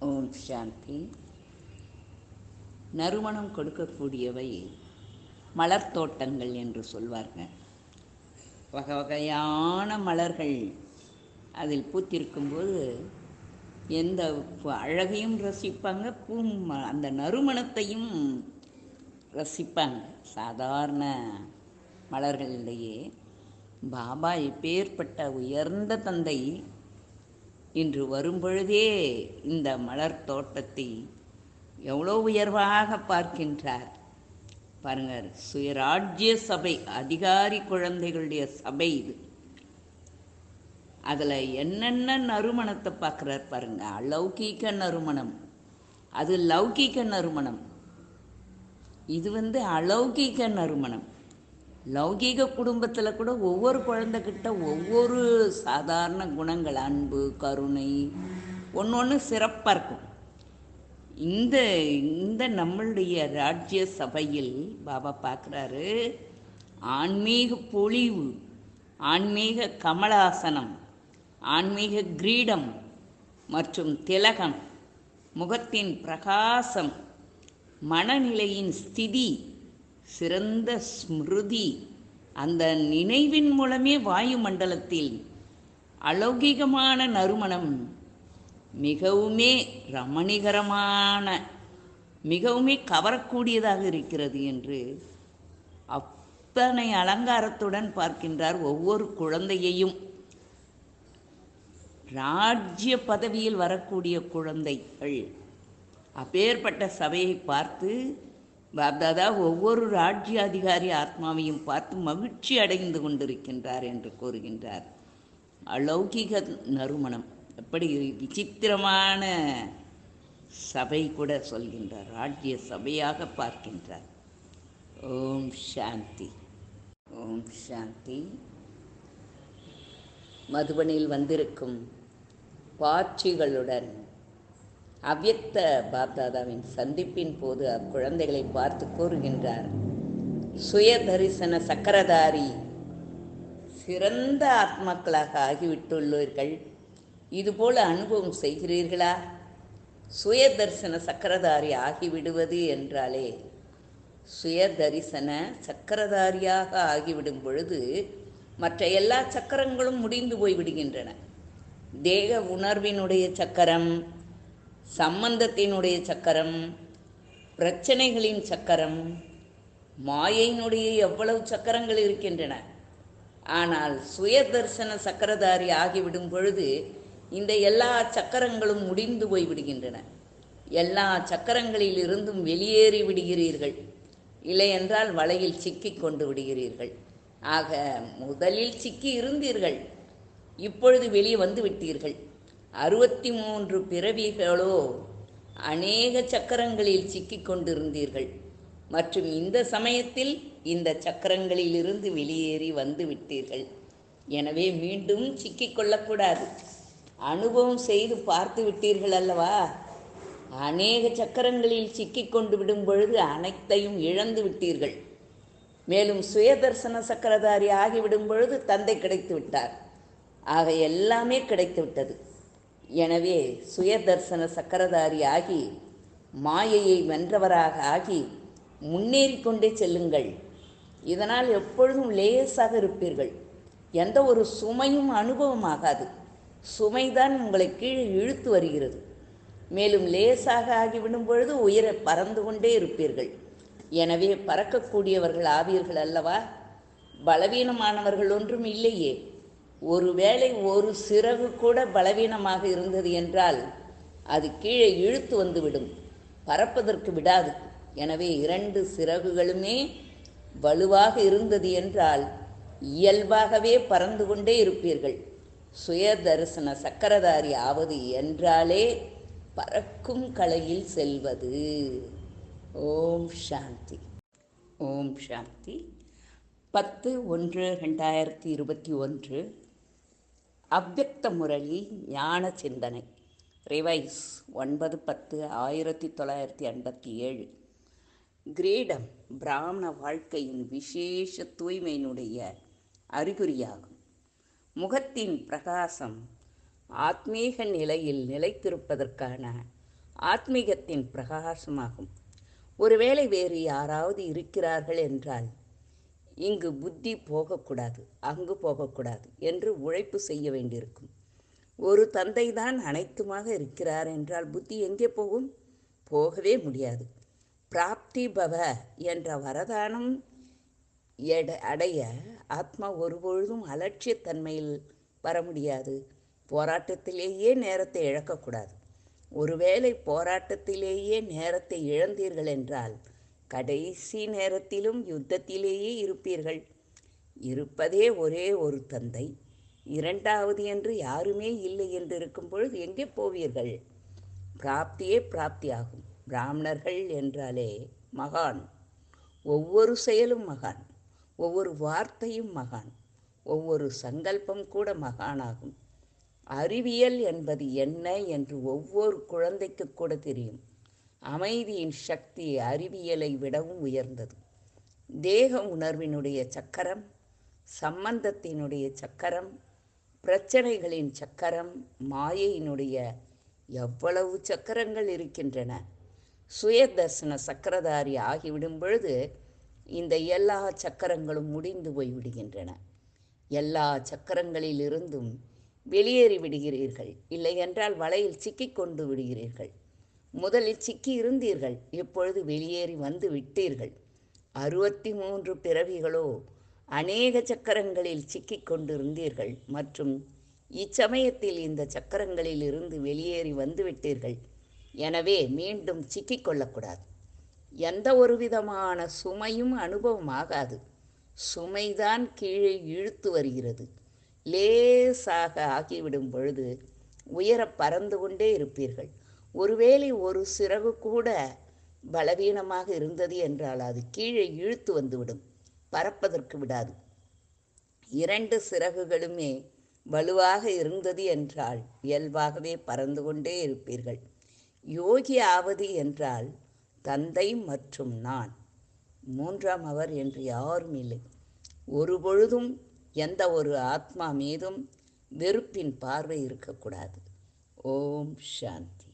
ஓம் சாந்தி நறுமணம் கொடுக்கக்கூடியவை மலர் தோட்டங்கள் என்று சொல்வார்கள். வகை வகையான மலர்கள் அதில் பூத்திருக்கும்போது எந்த அழகையும் ரசிப்பாங்க பூ ம- அந்த நறுமணத்தையும் ரசிப்பாங்க. சாதாரண மலர்களிலேயே பாபா இப்பேற்பட்ட உயர்ந்த தந்தை இன்று வரும்பொழுதே இந்த மலர் தோட்டத்தை எவ்வளோ உயர்வாக பார்க்கின்றார். பாருங்க சுயராஜ்ய சபை அதிகாரி குழந்தைகளுடைய சபை இது. அதில் என்னென்ன நறுமணத்தை பார்க்குறார் பாருங்க அலௌகீக நறுமணம். அது லௌகீக நறுமணம். இது வந்து அலௌகீக நறுமணம். லௌகீக குடும்பத்தில் கூட ஒவ்வொரு குழந்தைகிட்ட ஒவ்வொரு சாதாரண குணங்கள் அன்பு கருணை ஒன்று ஒன்று சிறப்பாக இருக்கும். இந்த இந்த நம்மளுடைய ராஜ்ய சபையில் பாபா பார்க்குறாரு ஆன்மீக பொழிவு ஆன்மீக கமலாசனம் ஆன்மீக கிரீடம் மற்றும் திலகம் முகத்தின் பிரகாசம் மனநிலையின் ஸ்திதி சிறந்த ஸ்மிருதி அந்த நினைவின் மூலமே வாயுமண்டலத்தில் அலௌகிகமான நறுமணம் மிகவுமே ரமணிகரமான மிகவுமே கவரக்கூடியதாக இருக்கிறது என்று அத்தனை அலங்காரத்துடன் பார்க்கின்றார் ஒவ்வொரு குழந்தையையும். ராஜ்ய பதவியில் வரக்கூடிய குழந்தைகள் அப்பேற்பட்ட சபையை பார்த்து பாப்தாதா ஒவ்வொரு ராஜ்ய அதிகாரி ஆத்மாவையும் பார்த்து மகிழ்ச்சி அடைந்து கொண்டிருக்கின்றார் என்று கூறுகின்றார். அலௌகிக நறுமணம். எப்படி விசித்திரமான சபை கூட சொல்கின்றார். ராஜ்ய சபையாக பார்க்கின்றார். ஓம் சாந்தி. ஓம் சாந்தி. மதுபனில் வந்திருக்கும் பாட்சிகளுடன் அவ்யக்த பாப்தாதாவின் சந்திப்பின் போது அக்குழந்தைகளை பார்த்து கூறுகின்றார் சுய தரிசன சக்கரதாரி சிறந்த ஆத்மாக்களாக ஆகிவிட்டுள்ளீர்கள். இதுபோல அனுபவம் செய்கிறீர்களா? சுய தரிசன சக்கரதாரி ஆகிவிடுவது என்றாலே சுய தரிசன சக்கரதாரியாக ஆகிவிடும் பொழுது மற்ற எல்லா சக்கரங்களும் முடிந்து போய்விடுகின்றன. தேக உணர்வினுடைய சக்கரம் சம்பந்தத்தினுடைய சக்கரம் பிரச்சனைகளின் சக்கரம் மாயையினுடைய எவ்வளவு சக்கரங்கள் இருக்கின்றன. ஆனால் சுய தரிசன சக்கரதாரி ஆகிவிடும் பொழுது இந்த எல்லா சக்கரங்களும் முடிந்து போய் விடுகின்றன எல்லா சக்கரங்களில் இருந்தும் வெளியேறி விடுகிறீர்கள். இல்லையென்றால் வலையில் சிக்கி கொண்டு விடுகிறீர்கள். ஆக முதலில் சிக்கி இருந்தீர்கள். இப்பொழுது வெளியே வந்து விட்டீர்கள். அறுபத்தி மூன்று பிறவிகளோ அநேக சக்கரங்களில் சிக்கிக் கொண்டிருந்தீர்கள் மற்றும் இந்த சமயத்தில் இந்த சக்கரங்களிலிருந்து வெளியேறி வந்து விட்டீர்கள் எனவே மீண்டும் சிக்கிக் கொள்ளக்கூடாது அனுபவம் செய்து பார்த்து விட்டீர்கள் அல்லவா? அநேக சக்கரங்களில் சிக்கிக் கொண்டு விடும் பொழுது அனைத்தையும் இழந்து விட்டீர்கள். மேலும் சுயதர்சன சக்கரதாரி ஆகிவிடும் பொழுது தந்தை கிடைத்து விட்டார் ஆக எல்லாமே கிடைத்து விட்டது எனவே சுயதர்சன சக்கரதாரி ஆகி மாயையை வென்றவராக ஆகி முன்னேறி கொண்டே செல்லுங்கள். இதனால் எப்பொழுதும் லேசாக இருப்பீர்கள். எந்த ஒரு சுமையும் அனுபவமாகாது. சுமைதான் உங்களை கீழே இழுத்து வருகிறது. மேலும் லேசாக ஆகிவிடும் பொழுது உயிரை பறந்து கொண்டே இருப்பீர்கள். எனவே பறக்கக்கூடியவர்கள் ஆவீர்கள் அல்லவா? பலவீனமானவர்கள் ஒன்றும் இல்லையே. ஒருவேளை ஒரு சிறகு கூட பலவீனமாக இருந்தது என்றால் அது கீழே இழுத்து வந்துவிடும். பறப்பதற்கு விடாது. எனவே இரண்டு சிறகுகளுமே வலுவாக இருந்தது என்றால் இயல்பாகவே பறந்து கொண்டே இருப்பீர்கள். சுய தரிசன சக்கரதாரி ஆவது என்றாலே பறக்கும் கலையில் செல்வது. ஓம் சாந்தி. ஓம் சாந்தி. பத்து ஒன்று ரெண்டாயிரத்தி இருபத்தி ஒன்று. அவ்வக்த முரளி ஞான சிந்தனை. ரிவைஸ் ஒன்பது பத்து ஆயிரத்தி தொள்ளாயிரத்தி எண்பத்தி ஏழு. கிரீடம் பிராமண வாழ்க்கையின் விசேஷ தூய்மையினுடைய அறிகுறியாகும். முகத்தின் பிரகாசம் ஆத்மீக நிலையில் நிலைத்திருப்பதற்கான ஆத்மீகத்தின் பிரகாசமாகும். ஒருவேளை வேறு யாராவது இருக்கிறார்கள் என்றால் இங்கு புத்தி போகக்கூடாது அங்கு போகக்கூடாது என்று உழைப்பு செய்ய வேண்டியிருக்கும். ஒரு தந்தை தான் அனைத்துமாக இருக்கிறார் என்றால் புத்தி எங்கே போகும்? போகவே முடியாது. பிராப்தி பவ என்ற வரதானம் எட அடைய ஆத்மா ஒருபொழுதும் அலட்சியத்தன்மையில் வர முடியாது. போராட்டத்திலேயே நேரத்தை இழக்கக்கூடாது. ஒருவேளை போராட்டத்திலேயே நேரத்தை இழந்தீர்கள் என்றால் கடைசி நேரத்திலும் யுத்தத்திலேயே இருப்பீர்கள். இருப்பதே ஒரே ஒரு தந்தை. இரண்டாவது என்று யாருமே இல்லை என்று இருக்கும் பொழுது எங்கே போவீர்கள்? பிராப்தியே பிராப்தியாகும். பிராமணர்கள் என்றாலே மகான். ஒவ்வொரு செயலும் மகான். ஒவ்வொரு வார்த்தையும் மகான். ஒவ்வொரு சங்கல்பம் கூட மகானாகும். அறிவியல் என்பது என்ன என்று ஒவ்வொரு குழந்தைக்கு கூட தெரியும். அமைதியின் சக்தி அறிவியலை விடவும் உயர்ந்தது. தேக உணர்வினுடைய சக்கரம் சம்பந்தத்தினுடைய சக்கரம் பிரச்சனைகளின் சக்கரம் மாயையினுடைய எவ்வளவு சக்கரங்கள் இருக்கின்றன. சுயதர்சன சக்கரதாரி ஆகிவிடும் பொழுது இந்த எல்லா சக்கரங்களும் முடிந்து போய்விடுகின்றன எல்லா சக்கரங்களிலிருந்தும் வெளியேறி விடுகிறீர்கள். இல்லை என்றால் வலையில் சிக்கிக் கொண்டு விடுகிறீர்கள். முதலில் சிக்கி இருந்தீர்கள் இப்பொழுது வெளியேறி வந்து விட்டீர்கள். அறுபத்தி மூன்று பிறவிகளோ அநேக சக்கரங்களில் சிக்கிக் கொண்டிருந்தீர்கள் மற்றும் இச்சமயத்தில் இந்த சக்கரங்களில் இருந்து வெளியேறி வந்து விட்டீர்கள். எனவே மீண்டும் சிக்கிக் கொள்ளக்கூடாது. எந்த ஒரு விதமான சுமையும் அனுபவமாகாது சுமைதான் கீழே இழுத்து வருகிறது. லேசாக ஆகிவிடும் பொழுது உயர பறந்து கொண்டே இருப்பீர்கள். ஒருவேளை ஒரு சிறகு கூட பலவீனமாக இருந்தது என்றால் அது கீழே இழுத்து வந்துவிடும் பறப்பதற்கு விடாது. இரண்டு சிறகுகளுமே வலுவாக இருந்தது என்றால் இயல்பாகவே பறந்து கொண்டே இருப்பீர்கள். யோகி ஆவது என்றால் தந்தை மற்றும் நான். மூன்றாம் அவர் என்று யாரும் இல்லை. ஒரு பொழுதும் எந்த ஒரு ஆத்மா மீதும் வெறுப்பின் பார்வை இருக்கக்கூடாது. ஓம் சாந்தி.